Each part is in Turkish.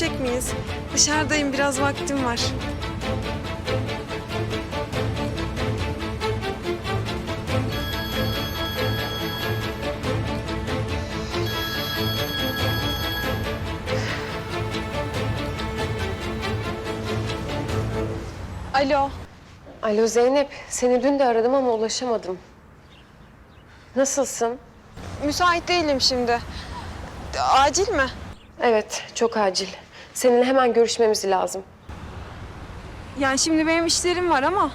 görüşecek miyiz? Dışarıdayım biraz vaktim var. Alo. Alo Zeynep, seni dün de aradım ama ulaşamadım. Nasılsın? Müsait değilim şimdi. Acil mi? Evet, çok acil. Seninle hemen görüşmemiz lazım. Yani şimdi benim işlerim var ama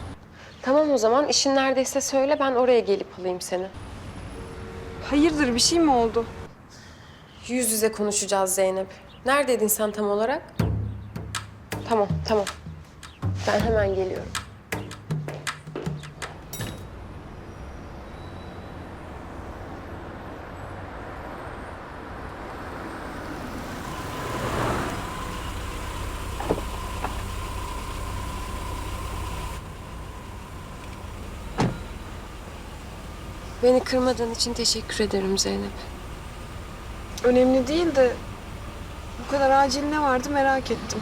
Tamam o zaman, işin neredeyse söyle, ben oraya gelip alayım seni. hayırdır bir şey mi oldu? Yüz yüze konuşacağız Zeynep. Neredeydin sen tam olarak? Tamam, tamam. Ben hemen geliyorum. Beni kırmadığın için teşekkür ederim Zeynep. Önemli değil de bu kadar acil ne vardı merak ettim.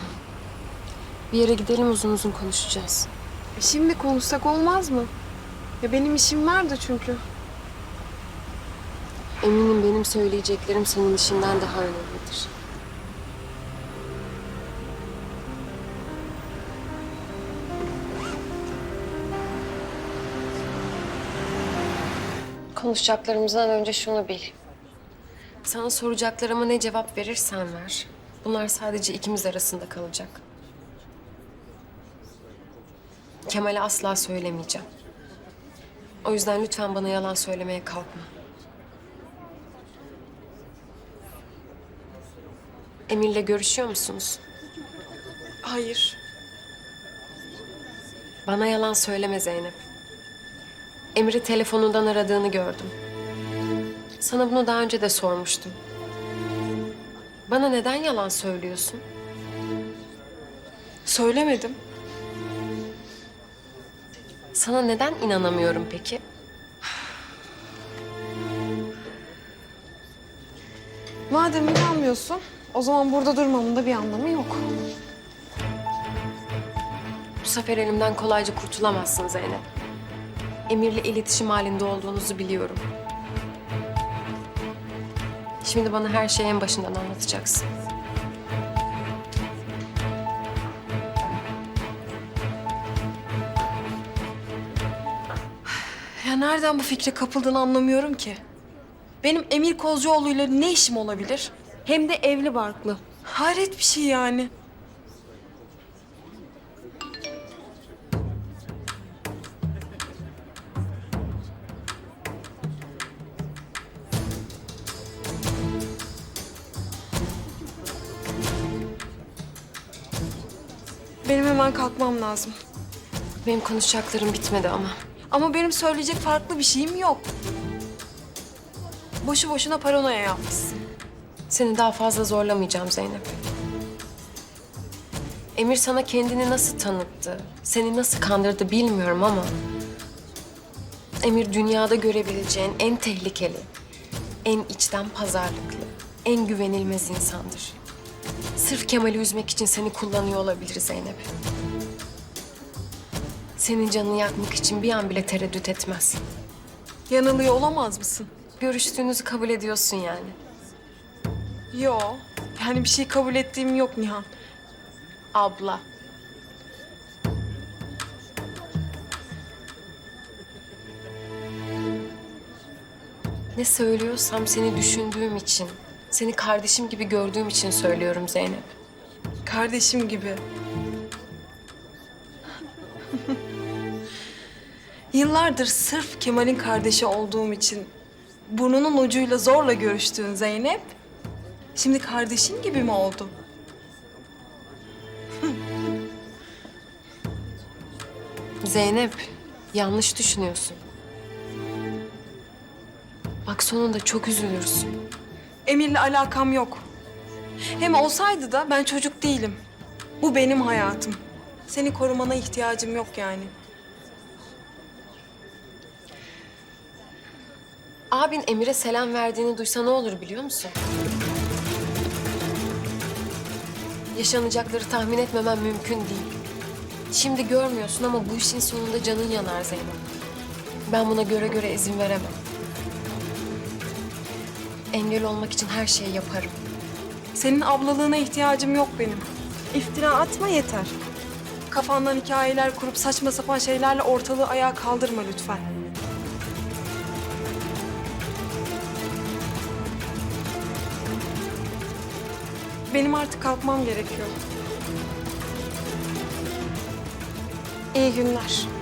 Bir yere gidelim uzun uzun konuşacağız. E Şimdi konuşsak olmaz mı? Ya benim işim vardı çünkü. Eminim benim söyleyeceklerim senin işinden daha önemlidir. Konuşacaklarımızdan önce şunu bil. Sana soracaklarıma ne cevap verirsen ver. Bunlar sadece ikimiz arasında kalacak. Kemal'e asla söylemeyeceğim. O yüzden lütfen bana yalan söylemeye kalkma. Emir'le görüşüyor musunuz? Hayır. Bana yalan söyleme Zeynep. Emir'i telefonundan aradığını gördüm. Sana bunu daha önce de sormuştum. Bana neden yalan söylüyorsun? Söylemedim. Sana neden inanamıyorum peki? Madem inanmıyorsun o zaman burada durmamın da bir anlamı yok. Bu sefer elimden kolayca kurtulamazsın Zeynep. Emir'le iletişim halinde olduğunuzu biliyorum. Şimdi bana her şeyi en başından anlatacaksın. Ya nereden bu fikre kapıldığını anlamıyorum ki. Benim Emir Kozcuoğlu'yla ne işim olabilir? Hem de evli barklı. Hayret bir şey yani. Benim hemen kalkmam lazım. Benim konuşacaklarım bitmedi ama. Ama benim söyleyecek farklı bir şeyim yok. Boşu boşuna paranoya yapmışsın. Seni daha fazla zorlamayacağım Zeynep. Emir sana kendini nasıl tanıttı, seni nasıl kandırdı bilmiyorum ama... Emir dünyada görebileceğin en tehlikeli, en içten pazarlıklı, en güvenilmez insandır. Sırf Kemal'i üzmek için seni kullanıyor olabilir Zeynep. Senin canını yakmak için bir an bile tereddüt etmez. Yanılıyor olamaz mısın? Görüştüğünüzü kabul ediyorsun yani. Yo. Yani bir şey kabul ettiğim yok Nihan. Abla. Ne söylüyorsam seni düşündüğüm için, seni kardeşim gibi gördüğüm için söylüyorum Zeynep. Kardeşim gibi. Yıllardır sırf Kemal'in kardeşi olduğum için burnunun ucuyla zorla görüştüğün Zeynep, şimdi kardeşin gibi mi oldu? Zeynep, yanlış düşünüyorsun. Bak sonunda çok üzülürsün. Emir'le alakam yok. Hem olsaydı da ben çocuk değilim. Bu benim hayatım. Seni korumana ihtiyacım yok yani. Abin Emir'e selam verdiğini duysa ne olur biliyor musun? Yaşanacakları tahmin etmemen mümkün değil. Şimdi görmüyorsun ama bu işin sonunda canın yanar Zeynep. Ben buna göre göre izin veremem. Engel olmak için her şeyi yaparım. Senin ablalığına ihtiyacım yok benim. İftira atma yeter. Kafandan hikayeler kurup saçma sapan şeylerle ortalığı ayağa kaldırma lütfen. Benim artık kalkmam gerekiyor. İyi günler.